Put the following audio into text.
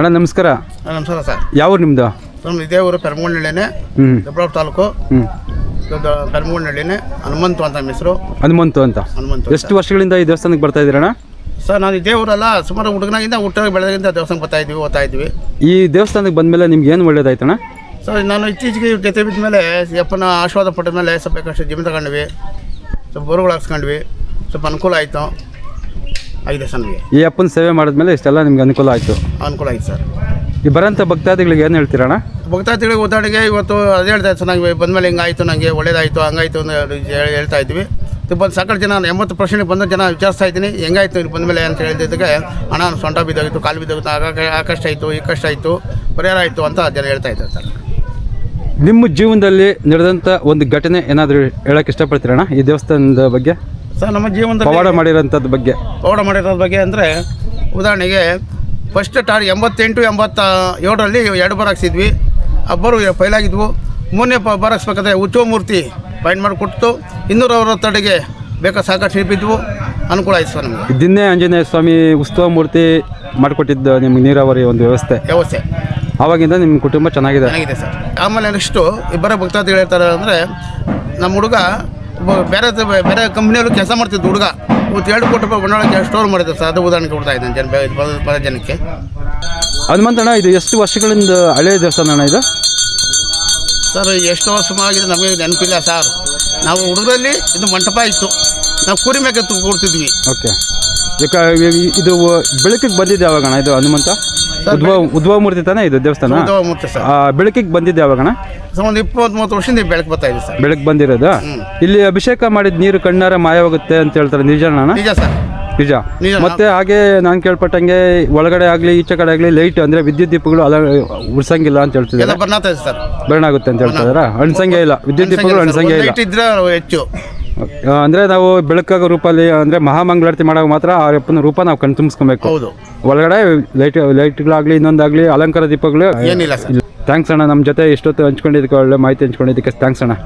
ಅಣ್ಣ ನಮಸ್ಕಾರ. ನಮಸ್ಕಾರ ಸರ್. ಯಾವ ಊರು ನಿಮ್ಮದು ನಮ್ಮ ಇದೇ ಊರು ಪೆರಮಗೊಂಡಳ್ಳಿನೇ ಹ್ಞೂ ದೊಡ್ಡಬಳ್ಳಾಪುರ ತಾಲೂಕು. ಹ್ಞೂ ಪೆರಮಗೊಂಡಳ್ಳಿನೇ ಹನುಮಂತು ಅಂತ ನಮ್ಮ ಹೆಸರು. ಹನುಮಂತು ಅಂತ. ಹನುಮಂತು ಎಷ್ಟು ವರ್ಷಗಳಿಂದ ಈ ದೇವಸ್ಥಾನಕ್ಕೆ ಬರ್ತಾ ಇದ್ದೀರಣ್ಣ? ಸರ್ ನಾನು ಇದೇ ಊರಲ್ಲ ಸುಮಾರು ಹುಡುಗನಾಗಿಂದ ಹುಟ್ಟ ಬೆಳೆದಾಗಿಂದ ದೇವಸ್ಥಾನಕ್ಕೆ ಬರ್ತಾ ಇದ್ವಿ ಓದ್ತಾ ಇದ್ವಿ. ಈ ದೇವಸ್ಥಾನಕ್ಕೆ ಬಂದಮೇಲೆ ನಿಮ್ಗೆ ಏನು ಒಳ್ಳೇದಾಯ್ತಣ್ಣ? ಸರ್ ನಾನು ಇತ್ತೀಚೆಗೆ ಜೊತೆ ಬಿದ್ದ ಮೇಲೆ ಯಪ್ಪನ ಆಶೀರ್ವಾದ ಪಟ್ಟ ಮೇಲೆ ಸ್ವಲ್ಪ ಬೇಕಷ್ಟು ಜಮೀನು ತಗೊಂಡ್ವಿ. ಸ್ವಲ್ಪ ಬೋರುಗಳು ಹಾಕ್ಸ್ಕೊಂಡ್ವಿ. ಸ್ವಲ್ಪ ಅನುಕೂಲ ಆಯಿತು. ಆಗಿದೆ ಸರ್ ಈ ಅಪ್ಪನ ಸೇವೆ ಮಾಡಿದ್ಮೇಲೆ ಇಷ್ಟೆಲ್ಲ ನಿಮ್ಗೆ ಅನುಕೂಲ ಆಯಿತು? ಅನುಕೂಲ ಆಯ್ತು ಸರ್. ಈ ಬರೋಂಥ ಭಕ್ತಾದಿಗಳಿಗೆ ಏನು ಹೇಳ್ತೀರಣ್ಣ? ಭಕ್ತಾದಿಗಳಿಗೆ ಉದಾಹರಣೆಗೆ ಇವತ್ತು ಅದೇ ಹೇಳ್ತಾ ಇತ್ತು ಬಂದ ಬಂದಮೇಲೆ ಹಿಂಗಾಯ್ತು ನನಗೆ ಒಳ್ಳೇದಾಯಿತು ಹಂಗಾಯ್ತು ಅಂತ ಹೇಳಿ- ಹೇಳ್ತಾ ಇದ್ವಿ. ಬಂದು ಸಾಕಷ್ಟು ಜನ ಎಂಬತ್ತು ಪರ್ಸೆಂಟ್ ಬಂದ ಜನ ವಿಚಾರಿಸ್ತಾ ಇದ್ದೀನಿ. ಹೆಂಗಾಯ್ತು ಇಲ್ಲಿ ಬಂದಮೇಲೆ ಅಂತ ಹೇಳಿದ್ದಕ್ಕೆ ಹಣ ಸೊಂಟ ಬಿದ್ದೋಗಿತ್ತು ಕಾಲು ಬಿದ್ದೋಗಿತ್ತು ಆಗ ಆ ಕಷ್ಟ ಆಯಿತು ಈ ಕಷ್ಟ ಆಯಿತು ಪರಿಹಾರ ಆಯಿತು ಅಂತ ಜನ ಹೇಳ್ತಾ ಇದ್ದಾರೆ ಸರ್. ನಿಮ್ಮ ಜೀವನದಲ್ಲಿ ನಡೆದಂಥ ಒಂದು ಘಟನೆ ಏನಾದರೂ ಹೇಳೋಕ್ಕೆ ಇಷ್ಟಪಡ್ತೀರಣ್ಣ ಈ ದೇವಸ್ಥಾನದ ಬಗ್ಗೆ? ಸರ್ ನಮ್ಮ ಜೀವನದಲ್ಲಿ ಪವಾಡ ಮಾಡಿರೋಂಥದ್ದು ಬಗ್ಗೆ. ಪವಾಡ ಮಾಡಿರೋದ್ರ ಬಗ್ಗೆ ಅಂದರೆ ಉದಾಹರಣೆಗೆ ಫಸ್ಟ್ ಟಾರ್ ಎಂಬತ್ತೆಂಟು ಎಂಬತ್ತ ಏಳರಲ್ಲಿ ಎರಡು ಬಾರ್ ಹಾಕ್ಸಿದ್ವಿ. ಅಬ್ಬರು ಫೈಲಾಗಿದ್ವು ಮೂರನೇ ಪ ಬಾರ್ ಹಾಕ್ಸ್ಬೇಕಾದ್ರೆ ಉಚ್ಚೋ ಮೂರ್ತಿ ಪಾಯಿಂಟ್ ಮಾಡಿ ಕೊಟ್ಟು ಇನ್ನೂರ ಅರವತ್ತೆರಡಿಗೆ ಬೇಕಾದ ಸಾಕಷ್ಟು ಶಿಲ್ಪಿದ್ವು ಅನುಕೂಲ ಆಯ್ತು ಸರ್ ನಮಗೆ. ದಿನ್ನೇ ಆಂಜನೇಯ ಸ್ವಾಮಿ ಉತ್ಸವ ಮೂರ್ತಿ ಮಾಡಿಕೊಟ್ಟಿದ್ದು ನಿಮ್ಗೆ ನೀರಾವರಿ ಒಂದು ವ್ಯವಸ್ಥೆ. ವ್ಯವಸ್ಥೆ. ಆವಾಗಿಂದ ನಿಮ್ಮ ಕುಟುಂಬ ಚೆನ್ನಾಗಿದೆ. ಚೆನ್ನಾಗಿದೆ ಸರ್. ಆಮೇಲೆ ನೆಕ್ಸ್ಟು ಇಬ್ಬರ ಭಕ್ತಾದಿಗಳು ಹೇಳ್ತಾರೆ ಅಂದರೆ ನಮ್ಮ ಹುಡುಗ ಬೇರೆ ಬೇರೆ ಕಂಪ್ನಿಯಲ್ಲೂ ಕೆಲಸ ಮಾಡ್ತಿದ್ದು ಹುಡುಗ. ಇವತ್ತು ಎರಡು ಕೋಟಿ ರೂಪಾಯಿ ಬಂಡವಾಳಕ್ಕೆ ಸ್ಟೋರ್ ಮಾಡಿದ್ರು ಸರ್. ಅದು ಉದಾಹರಣೆ ಕೊಡ್ತಾ ಇದ್ದಾನೆ ಜನ ಬರೋ- ಬರೋ ಜನಕ್ಕೆ. ಹನುಮಂತಣ್ಣ ಇದು ಎಷ್ಟು ವರ್ಷಗಳಿಂದ ಹಳೆಯ ದೇವಸ್ಥಾನ ಅಣ್ಣ ಇದು? ಸರ್ ಎಷ್ಟು ವರ್ಷ ಆಗಿದೆ ನಮಗೆ ನೆನಪಿಲ್ಲ ಸರ್. ನಾವು ಹುಡುಗರಲ್ಲಿ ಇದು ಮಂಟಪ ಇತ್ತು. ನಾವು ಕುರಿ ಮೇಕೆ ತುಂಬ ಕೂಡ್ತಿದ್ವಿ ಓಕೆ. ಈ- ಇದು ಬೆಳಕಿಗೆ ಬಂದಿದ್ದು ಯಾವಾಗಣ್ಣ ಇದು ಹನುಮಂತ? ಸರ್, ಉದ್ಭವ ಉದ್ಭವ ಮೂರ್ತಿ ತಾನೇ ಇದು ದೇವಸ್ಥಾನ? ಉದ್ಭವ ಮೂರ್ತಿ ಸರ್. ಆ, ಬೆಳಕಿಗೆ ಬಂದಿದ್ದು ಯಾವಾಗಣ ಸೊ ಒಂದು ಇಪ್ಪತ್ತು ಮೂವತ್ತು ವರ್ಷದಿಂದ ಬೆಳಕು ಬರ್ತಾ ಇದೆ ಸರ್. ಬೆಳಕು ಬಂದಿರೋದು? ಇಲ್ಲಿ ಅಭಿಷೇಕ ಮಾಡಿದ ನೀರು ಕಣ್ಣಾರ ಮಾಯವಾಗುತ್ತೆ ಅಂತ ಹೇಳ್ತಾರೆ. ನಿಜ ಸರ್. ನಿಜ. ನಿಜ. ಮತ್ತೆ ಹಾಗೆ ನಾನು ಕೇಳ್ಪಟ್ಟಂಗೆ ಒಳಗಡೆ ಆಗಲಿ ಈಚೆ ಕಡೆ ಆಗಲಿ ಲೈಟ್ ಅಂದ್ರೆ ವಿದ್ಯುತ್ ದೀಪಗಳು ಅಲ ಉಡ್ಸಂಗಿಲ್ಲ ಅಂತ ಎಲ್ಲ ಹೇಳ್ತಿದ್ದಾರೆ ಬರ್ನಾಗ್ತಾ ಇದೆ ಸರ್. ಬರ್ನ್ ಆಗುತ್ತೆ ಅಂತ ಹೇಳ್ತಿದಾರ ಅಣ್ಸಂಗೆ ಇಲ್ಲ. ವಿದ್ಯುತ್ ದೀಪಗಳು ಅಣ್ಸಂಗೆ ಇಲ್ಲ. ಲೈಟ್ ಇದ್ರೆ ಹೆಚ್ಚು. ಅಂದ್ರೆ ನಾವು ಬೆಳಕಾಗ ರೂಪಲ್ಲಿ ಅಂದ್ರೆ ಮಹಾಮಂಗಳಾರತಿ ಮಾಡಾಗ ಮಾತ್ರ ಆ ಅಪ್ಪನ ರೂಪ ನಾವು ಕಣ್ ತುಂಬಿಸ್ಕೊಬೇಕು. ಹೌದು. ಒಳಗಡೆ ಲೈಟ್ ಲೈಟ್ಗಳಾಗ್ಲಿ ಇನ್ನೊಂದಾಗ್ಲಿ ಅಲಂಕಾರ ದೀಪಗಳು ಏನಿಲ್ಲ ಥ್ಯಾಂಕ್ಸ್ ಅಣ್ಣ ನಮ್ಮ ಜೊತೆ ಇಷ್ಟೊತ್ತು ಹಂಚ್ಕೊಂಡಿದ್ದಕ್ಕೆ ಒಳ್ಳೆ ಮಾಹಿತಿ ಹಂಚ್ಕೊಂಡಿದ್ದಕ್ಕೆ ಥ್ಯಾಂಕ್ಸ್ ಅಣ್ಣ.